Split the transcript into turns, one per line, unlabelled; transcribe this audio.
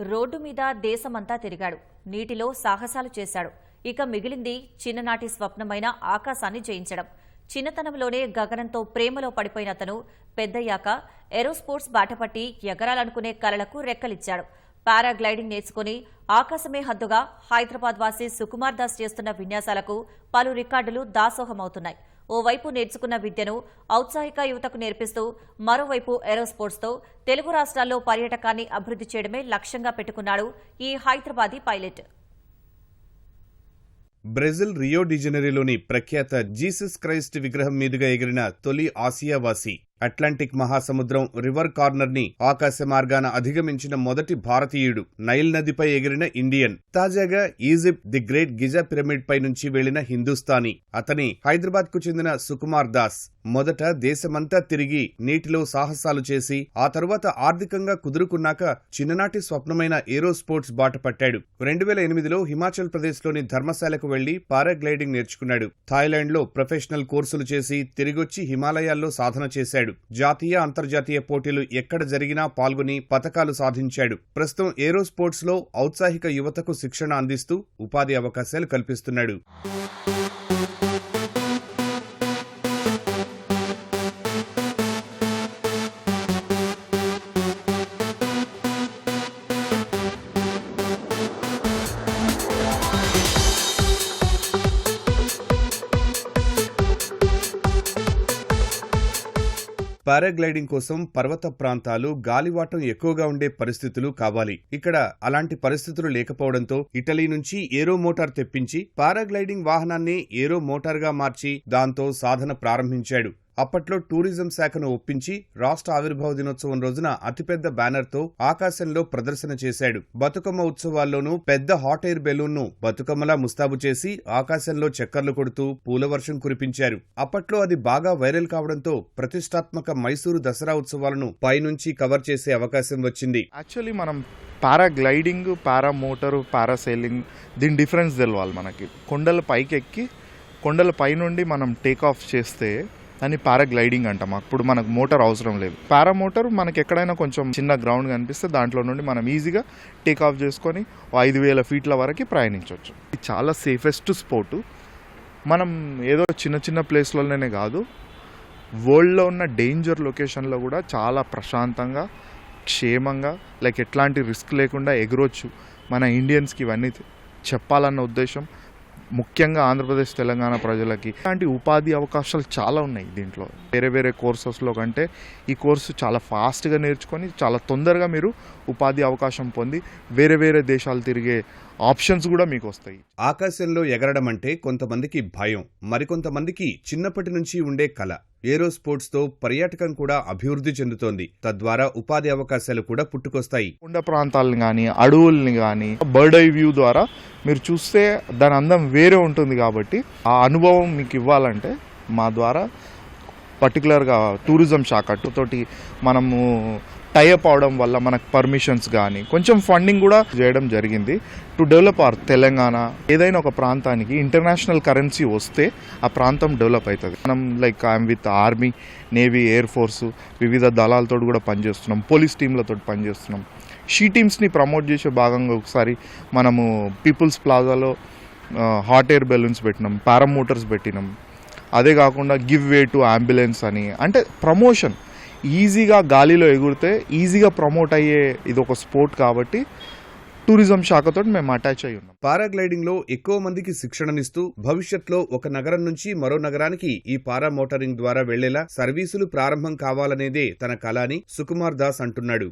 Road మీద దేశమంతా తిరిగాడు. నీటిలో సాహసాలు చేశాడు. ఇక మిగిలింది చిన్ననాటి స్వప్నమైన ఆకాశాన్ని జయించడం. చిన్నతనంలోనే గగనంతో ప్రేమలో పడిపోయిన అతను పెద్దయ్యాక ఏరోస్పోర్ట్స్ బాటపట్టి ఎగరాలనుకునే కలలకు రెక్కలిచ్చాడు. పారాగ్లైడింగ్ నేర్చుకుని ఆకాశమే హద్దుగా హైదరాబాద్ వాసి సుకుమార్ దాస్ చేస్తున్న విన్యాసాలకు పలు రికార్డులు దాసోహమవుతున్నాయి. ఓవైపు నేర్చుకున్న విద్యను ఔత్సాహిక యువతకు నేర్పిస్తూ మరోవైపు ఏరోస్పోర్ట్స్తో తెలుగు రాష్ట్రాల్లో పర్యాటకాన్ని అభివృద్ధి చేయడమే లక్ష్యంగా పెట్టుకున్నాడు ఈ హైదరాబాదీ పైలట్.
బ్రెజిల్ రియో డిజనరీలోని ప్రఖ్యాత జీసస్ క్రైస్ట్ విగ్రహం మీదుగా ఎగిరిన తొలి ఆసియావాసి అట్లాంటిక్ మహాసముద్రం రివర్ కార్నర్ని ఆకాశ మార్గాన అధిగమించిన మొదటి భారతీయుడు నైల్ నదిపై ఎగిరిన ఇండియన్. తాజాగా Egypt the great Giza pyramid పై నుంచి వెళ్ళిన హిందుస్థానీ. అతని హైదరాబాద్కు చెందిన సుకుమార్ దాస్ మొదట దేశమంతా తిరిగి నీటిలో సాహసాలు చేసి ఆ తరువాత ఆర్థికంగా కుదురుకున్నాక చిన్ననాటి స్వప్నమైన ఏరో స్పోర్ట్స్ బాట పట్టాడు. రెండు వేల ఎనిమిదిలో హిమాచల్ ప్రదేశ్లోని ధర్మశాలకు వెళ్ళి పారాగ్లైడింగ్ నేర్చుకున్నాడు. థాయిలాండ్లో ప్రొఫెషనల్ కోర్సులు చేసి తిరిగొచ్చి హిమాలయాల్లో సాధన చేశాడు. జాతీయ అంతర్జాతీయ పోటీలు ఎక్కడ జరిగినా పాల్గొని పథకాలు సాధించాడు. ప్రస్తుతం ఏరో స్పోర్ట్స్లో ఔత్సాహిక యువతకు శిక్షణ అందిస్తూ ఉపాధి అవకాశాలు కల్పిస్తున్నాడు. పారాగ్లైడింగ్ కోసం పర్వత ప్రాంతాలు గాలివాటం ఎక్కువగా ఉండే పరిస్థితులు కావాలి. ఇక్కడ అలాంటి పరిస్థితులు లేకపోవడంతో ఇటలీ నుంచి ఏరో మోటార్ తెప్పించి పారాగ్లైడింగ్ వాహనాన్ని ఏరో మోటార్గా మార్చి దాంతో సాధన ప్రారంభించాడు. అప్పట్లో టూరిజం శాఖను ఒప్పించి రాష్ట్ర ఆవిర్భావ దినోత్సవం రోజున అతిపెద్ద బ్యానర్తో ఆకాశంలో ప్రదర్శన చేశాడు. బతుకమ్మ ఉత్సవాల్లోనూ పెద్ద హాట్ ఎయిర్ బెలూన్ను బతుకమ్మలా ముస్తాబు చేసి ఆకాశంలో చక్కర్లు కొడుతూ పూల వర్షం కురిపించారు. అప్పట్లో అది బాగా వైరల్ కావడంతో ప్రతిష్టాత్మక మైసూరు దసరా ఉత్సవాలను పైనుంచి కవర్ చేసే అవకాశం వచ్చింది.
యాక్చువల్లీ మనం పారాగ్లైడింగ్ పారా మోటారు సెయిలింగ్ దీని డిఫరెన్స్ తెలవాలి మనకి. కొండల పైకి ఎక్కి కొండల పైనుండి మనం టేక్ ఆఫ్ చేస్తే దాన్ని పారాగ్లైడింగ్ అంటాం. అప్పుడు మనకు మోటార్ అవసరం లేదు. పారా మోటార్ మనకి ఎక్కడైనా కొంచెం చిన్న గ్రౌండ్ కనిపిస్తే దాంట్లో నుండి మనం ఈజీగా టేక్ ఆఫ్ చేసుకొని ఓ ఐదు వేల ఫీట్ల వరకు ప్రయాణించవచ్చు. ఇది చాలా సేఫెస్ట్ స్పోర్టు మనం ఏదో చిన్న చిన్న ప్లేస్లలోనే కాదు వరల్డ్లో ఉన్న డేంజర్ లొకేషన్లో కూడా చాలా ప్రశాంతంగా క్షేమంగా లైక్ ఎట్లాంటి రిస్క్ లేకుండా ఎగరొచ్చు మన ఇండియన్స్కి ఇవన్నీ చెప్పాలన్న ఉద్దేశం. ముఖ్యంగా ఆంధ్రప్రదేశ్ తెలంగాణ ప్రజలకి ఇలాంటి ఉపాధి అవకాశాలు చాలా ఉన్నాయి దీంట్లో. వేరే వేరే కోర్సెస్లో కంటే ఈ కోర్సు చాలా ఫాస్ట్గా నేర్చుకొని చాలా తొందరగా మీరు ఉపాధి అవకాశం పొంది వేరే వేరే దేశాలు తిరిగే ఆప్షన్స్ కూడా మీకు వస్తాయి
ఆకాశంలో ఎగరడం అంటే కొంతమందికి భయం మరికొంతమందికి చిన్నప్పటి నుంచి ఉండే కల. ఏరో స్పోర్ట్స్తో పర్యాటకం కూడా అభివృద్ధి చెందుతోంది. తద్వారా ఉపాధి అవకాశాలు కూడా పుట్టుకొస్తాయి.
కొండ ప్రాంతాలను కానీ అడవుల్ని కానీ బర్డ్ ఐ వ్యూ ద్వారా మీరు చూస్తే దాని అందం వేరే ఉంటుంది కాబట్టి ఆ అనుభవం మీకు ఇవ్వాలంటే మా ద్వారా పర్టికులర్గా టూరిజం శాఖ తోటి మనము టైఅప్ అవడం వల్ల మనకు పర్మిషన్స్ కానీ కొంచెం ఫండింగ్ కూడా చేయడం జరిగింది. టు డెవలప్ అవర్ తెలంగాణ ఏదైనా ఒక ప్రాంతానికి ఇంటర్నేషనల్ కరెన్సీ వస్తే ఆ ప్రాంతం డెవలప్ అవుతుంది మనం like I'm with army navy air force వివిధ దళాలతో కూడా పనిచేస్తున్నాం. పోలీస్ టీంలతో పనిచేస్తున్నాం. షీ టీమ్స్ని ప్రమోట్ చేసే భాగంగా ఒకసారి మనము పీపుల్స్ ప్లాజాలో హాట్ ఎయిర్ బెలూన్స్ పెట్టినాం. పారామోటర్స్ పెట్టినాం. అదే కాకుండా గివ్ వే టు అంబులెన్స్ అని. అంటే ప్రమోషన్. ఈజీగా గాలిలో ఎగురితే ఈజీగా ప్రమోట్ అయ్యే ఇది ఒక స్పోర్ట్ కాబట్టి టూరిజం శాఖతో మేము అటాచ్ అయి ఉన్నాం.
పారాగ్లైడింగ్లో ఎక్కువ మందికి శిక్షణనిస్తూ భవిష్యత్లో ఒక నగరం నుంచి మరో నగరానికి ఈ పారా మోటరింగ్ ద్వారా వెళ్ళేలా సర్వీసులు ప్రారంభం కావాలనేదే తన కళ అని సుకుమార్ దాస్ అంటున్నాడు.